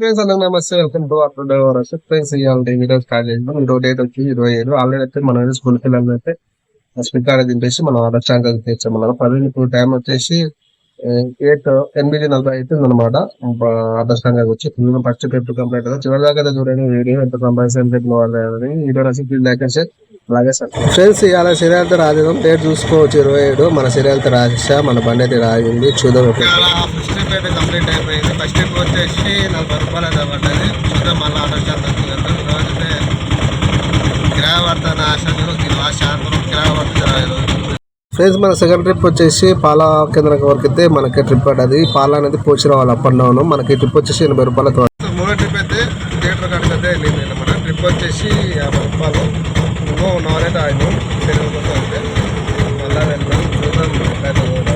Friends అందరూ నమస్తే. Welcome to up to friends ఇవాళ వీడియో స్టార్ట్ చేద్దాం ఈరోజు డేట్ వచ్చి ఇరవై ఏడు. ఆల్రెడీ అయితే మన స్కూల్ పిల్లలు అయితే స్పీక్ కార్డ్ తింపేసి మనం అదర్శంగా తెచ్చాం. మనం పది ఇప్పుడు టైం వచ్చేసి ఎయిట్ ఎనిమిది నలభై అవుతుంది అనమాట అదర్శంగా వచ్చి ఫస్ట్ పేపర్ కంప్లీట్ అవుతుంది చివరి దాకా చూడండి వీడియో ఎంత సంపాదించిన పేపర్ వాళ్ళని వీడియో రాసి ఫీల్ చేసి అలాగే సార్. ఫ్రెండ్స్ ఇవాళ సీరియల్తో రాజేదాం డేట్ చూసుకోవచ్చు ఇరవై ఏడు. మన సీరియల్తో రాసేసా. మన బండి అయితే రాగింది చూద్దాం చాలా ట్రిప్ అయితే కంప్లీట్ అయిపోయింది. ఫస్ట్ ట్రిప్ వచ్చేసి నలభై రూపాయలు అయితే పడ్డది. చూద్దాం మళ్ళీ ఆటో స్టాండ్ వచ్చిందంటే రోజైతే కిరాయి పడుతుంది ఆశలు ఆశ కిరాయి పడుతుంది ఈరోజు ఫ్రెండ్స్ మన సెకండ్ ట్రిప్ వచ్చేసి పాల కేంద్రం వరకు అయితే మనకి ట్రిప్ పడ్డది. పాల అనేది పోచిన వాళ్ళు అప్ అండ్ డౌన్. మనకి ట్రిప్ వచ్చేసి ఎనభై రూపాయలతో మూడో ట్రిప్ అయితే థియేటర్ కాడికి అయితే వెళ్ళింది అనమాట ట్రిప్ వచ్చేసి యాభై రూపాయలు. ఇంకో వన్ అవర్ అయితే. ఆగినాం మళ్ళీ వెళ్దాం చూద్దాం.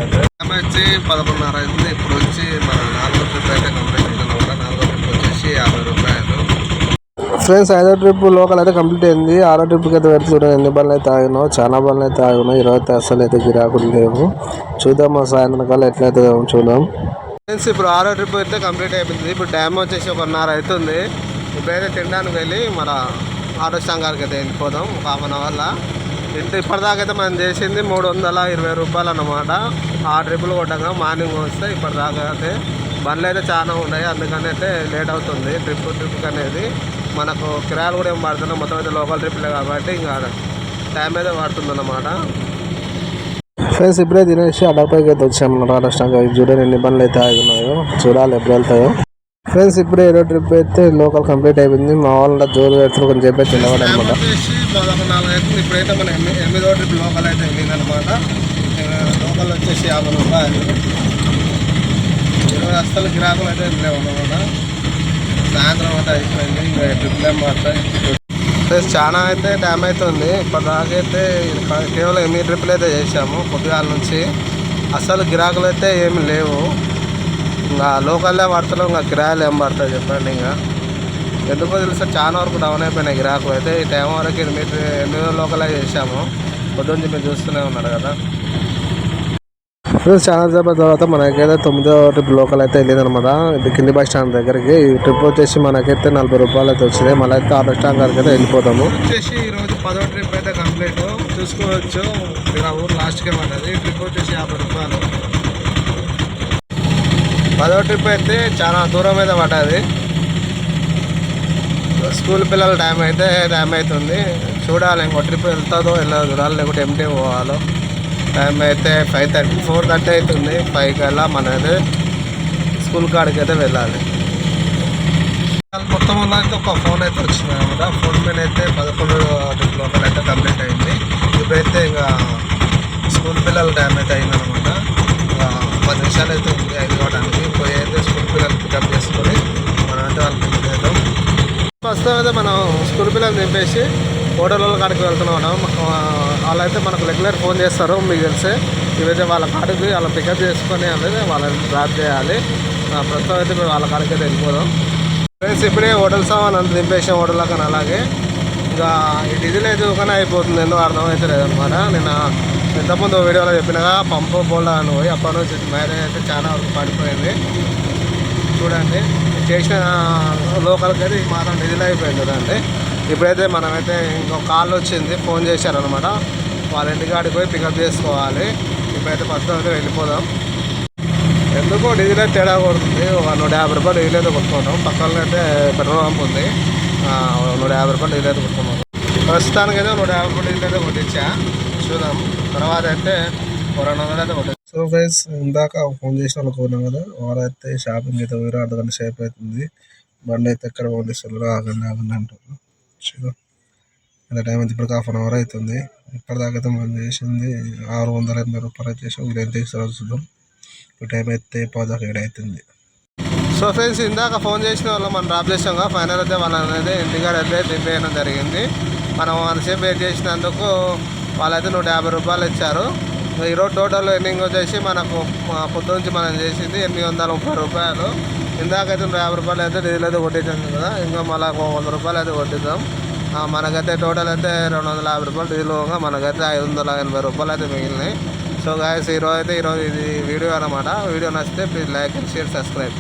వచ్చి పదకొండున్నర అవుతుంది. ఇప్పుడు వచ్చి మన నాలుగో ట్రిప్ అయితే కంప్లీట్ అవుతుంది అనమాట. నాలుగో ట్రిప్ వచ్చేసి యాభై రూపాయలు. ఫ్రెండ్స్ ఐదో ట్రిప్ లోకల్ అయితే కంప్లీట్ అయింది. ఆరో ట్రిప్కి అయితే పెడితే చూడండి ఎన్ని బండ్లు అయితే ఆగినాం చాలా బండ్లు అయితే ఆగినాం ఈరోజు అయితే అసలు అయితే గిరాకులు లేవు. చూద్దాం మా సాయంత్రం కల్లా ఎట్లయితే చూద్దాం. ఫ్రెండ్స్ ఇప్పుడు ఆరో ట్రిప్ అయితే కంప్లీట్ అయిపోయింది. ఇప్పుడు డ్యామ్ వచ్చేసి ఒకన్నర అవుతుంది. ఇప్పుడైతే తినడానికి వెళ్ళి మన ఆటో స్టాంగారికి అయితే వెళ్ళిపోదాం. ఒక హాఫ్ అన్ అవర్లో ఇంత ఇప్పటిదాకా అయితే మనం చేసింది మూడు వందల ఇరవై రూపాయలు అన్నమాట. ఆ ట్రిప్పులు కొట్టగా మార్నింగ్ వస్తే ఇప్పటిదాకా అయితే బండ్లు అయితే చాలా ఉన్నాయి. అందుకని అయితే లేట్ అవుతుంది. ట్రిప్ ట్రిప్ అనేది మనకు కిరాయలు కూడా ఏం పడుతున్నాయి. మొత్తం అయితే లోకల్ ట్రిప్లే కాబట్టి ఇంకా టైం అయితే పడుతుంది అన్నమాట ఫ్రెండ్స్ ఇప్పుడే తినేసి అడపైకి అయితే వచ్చాము రాష్ట్రంగా చూడండి ఎన్ని బండ్లు అయితే ఆగినాయో చూడాలి ఎప్పుడు వెళ్తాయో ఫ్రెండ్స్ ఇప్పుడే ఏడో ట్రిప్ అయితే లోకల్ కంప్లీట్ అయిపోయింది. మా వాళ్ళ జోరు పెడుతున్నారు కొంచెం చెప్పి తినవాడు అనమాట ఇప్పుడైతే మన ఎనిమిది ట్రిప్ లోకల్ అయితే వెళ్ళింది అనమాట లోకల్ వచ్చేసి యాభై రూపాయలు. ఇరవై అస్సలు గిరాకులు అయితే లేవు అనమాట సాయంత్రం అయితే అయిపోయింది ఇంకా ట్రిప్లు ఏం పడతాయి ప్లస్ చాలా అయితే డ్యామ్ అవుతుంది ఇప్పటిదాకైతే కేవలం ఎనిమిది ట్రిప్లు అయితే చేసాము పొద్దుగాల నుంచి. అసలు గిరాకులు అయితే ఏమి లేవు. ఇంకా లోకల్లే పడతలేవు ఇంకా కిరాయిలు ఏం పడతాయి చెప్పండి ఇంకా. ఎందుకో తెలుసా చాలా వరకు డౌన్ అయిపోయినాయి గిరాకులు. అయితే ఈ టైం వరకు ఎనిమిది ఎనిమిది లోకలే చేసాము పొద్దున్న మీరు చూస్తూనే ఉన్నారు కదా. ఫ్రెండ్స్ చాలా సేపు తర్వాత మనకైతే తొమ్మిదో ట్రిప్ లోకల్ అయితే వెళ్ళింది అనమాట ఇది కింది బస్ స్టాండ్ దగ్గరికి. ఈ ట్రిప్ వచ్చేసి మనకైతే నలభై రూపాయలు అయితే వచ్చింది. మళ్ళీ అయితే ఆటో స్టాండ్ దగ్గరికి అయితే వెళ్ళిపోతాము. వచ్చేసి ఈరోజు పదో ట్రిప్ అయితే కంప్లీట్. చూసుకోవచ్చు. ఊరు లాస్ట్కే పడ్డది ట్రిప్ వచ్చేసి యాభై రూపాయలు. పదో ట్రిప్ అయితే చాలా దూరం అయితే పడ్డది. స్కూల్ పిల్లల టైం అయితే టైం అవుతుంది చూడాలి ఇంకో ట్రిప్ వెళ్తుందో వెళ్ళదో చూడాలి. లేకుంటే ఎంటీ పోవాలో. టైం అయితే ఫైవ్ థర్టీ ఫోర్ థర్టీ అవుతుంది ఫైవ్ కల్లా మన అయితే స్కూల్ కాడికి అయితే వెళ్ళాలి. మొత్తం వల్ల ఒక ఫోన్ అయితే వచ్చింది అనమాట. ఫోన్ మీద అయితే పదకొండు లోపల అయితే కంప్లీట్ అయింది. ఇప్పుడైతే ఇంకా స్కూల్ పిల్లల టైం అయితే అయిందనమాట. పది నిమిషాలు అయితే ఉంది ఐదు కావడానికి పోయి అయితే స్కూల్ పిల్లలు పికప్ చేసుకొని మనం అయితే వాళ్ళు పిక్ చేద్దాం ప్రస్తుతం అయితే మనం స్కూల్ పిల్లలు దింపేసి హోటల్లో కాడికి వెళ్తున్నాం వాళ్ళైతే మనకు రెగ్యులర్ ఫోన్ చేస్తారు మీకు తెలిసే. ఇవైతే వాళ్ళ కాడికి వాళ్ళ పికప్ చేసుకొని అనేది వాళ్ళని డ్రాప్ చేయాలి. ప్రస్తుతం అయితే మేము వాళ్ళ కాడికి అయితే వెళ్ళిపోదాం. ఫ్రెండ్స్ ఇప్పుడే హోటల్ సామాన్ అంత దింపేసాం హోటల్ కానీ అలాగే. ఇంకా ఈ డీజిల్ అయితే ఒకనే అయిపోతుంది ఎందుకు అర్థమైతే లేదనమాట. నేను ఇంతకుముందు వీడియోలో చెప్పినగా పంపు బోల్డా అని పోయి అప్పటి నుంచి మ్యారేజ్ అయితే చాలా వరకు పడిపోయింది. చూడండి. చేసిన లోకల్కి అయితే మాత్రం డిజిల్ అయిపోయింది కదండి ఇప్పుడైతే మనమైతే ఇంకో కాల్ వచ్చింది ఫోన్ చేశారనమాట వాళ్ళ ఇంటికాడికి పోయి పికప్ చేసుకోవాలి. ఇప్పుడైతే ఫస్ట్ అయితే వెళ్ళిపోదాం. ఎందుకో డీజిల్ అయితే తేడా కొడుతుంది. ఒక నూట యాభై రూపాయలు డీజిల్ అయితే కొట్టుకుంటాం. పక్కన అయితే పెట్రోల్ పంప్ ఉంది. నూట యాభై రూపాయలు డీజిల్ అయితే కొట్టుకున్నాం ప్రస్తుతానికి అయితే నూట యాభై రూపాయలు డీజిల్ అయితే కొట్టించా. చూద్దాం. తర్వాత అయితే ఒక రెండు వందలు అయితే సో ఫ్రెండ్స్ ఇందాక ఫోన్ చేసిన వాళ్ళకి కోరినాం కదా వారైతే షాపింగ్ అయితే వేరే అర్ధగంట సేపు అవుతుంది. బండి అయితే ఎక్కడ పంపిస్తున్నారు ఆగండి ఆగండి అంటారు చూద్దాం. ఎంత టైం అయితే ఇప్పటికి హాఫ్ అన్ అవర్ అవుతుంది. ఇప్పటిదాకా అయితే మనం చేసింది ఆరు వందల ఎనభై రూపాయలు అయితే చేసాం. వీళ్ళు ఎంత ఇస్తారో చూద్దాం. ఇప్పుడు టైం అయితే పదాక ఏడు అవుతుంది. సో ఫ్రెండ్స్ ఇందాక ఫోన్ చేసిన వాళ్ళు మనం డ్రాప్ చేసాం ఫైనల్ అయితే వాళ్ళని అనేది ఇంటికాడ అయితే దింపేయడం జరిగింది. మనం అంతసేపు వెయిట్ చేసినందుకు వాళ్ళైతే నూట యాభై రూపాయలు ఇచ్చారు. ఈరోజు టోటల్ ఎర్నింగ్ వచ్చేసి మనకు పొద్దునుంచి మనం చేసింది ఎనిమిది వందల ముప్పై రూపాయలు. ఇందాకైతే నూట యాభై రూపాయలు అయితే డీజిల్ అయితే కొట్టించాం కదా ఇంకా మళ్ళీ ఒక వంద రూపాయలు అయితే కొట్టిద్దాం. మనకైతే టోటల్ అయితే రెండు వందల యాభై రూపాయలు డీజిల్ పోగా మనకైతే ఐదు వందల ఎనభై రూపాయలు అయితే మిగిలినాయి. సో గాయస్ ఈరోజు అయితే ఈరోజు ఇది వీడియో అనమాట వీడియో నచ్చితే please like and share subscribe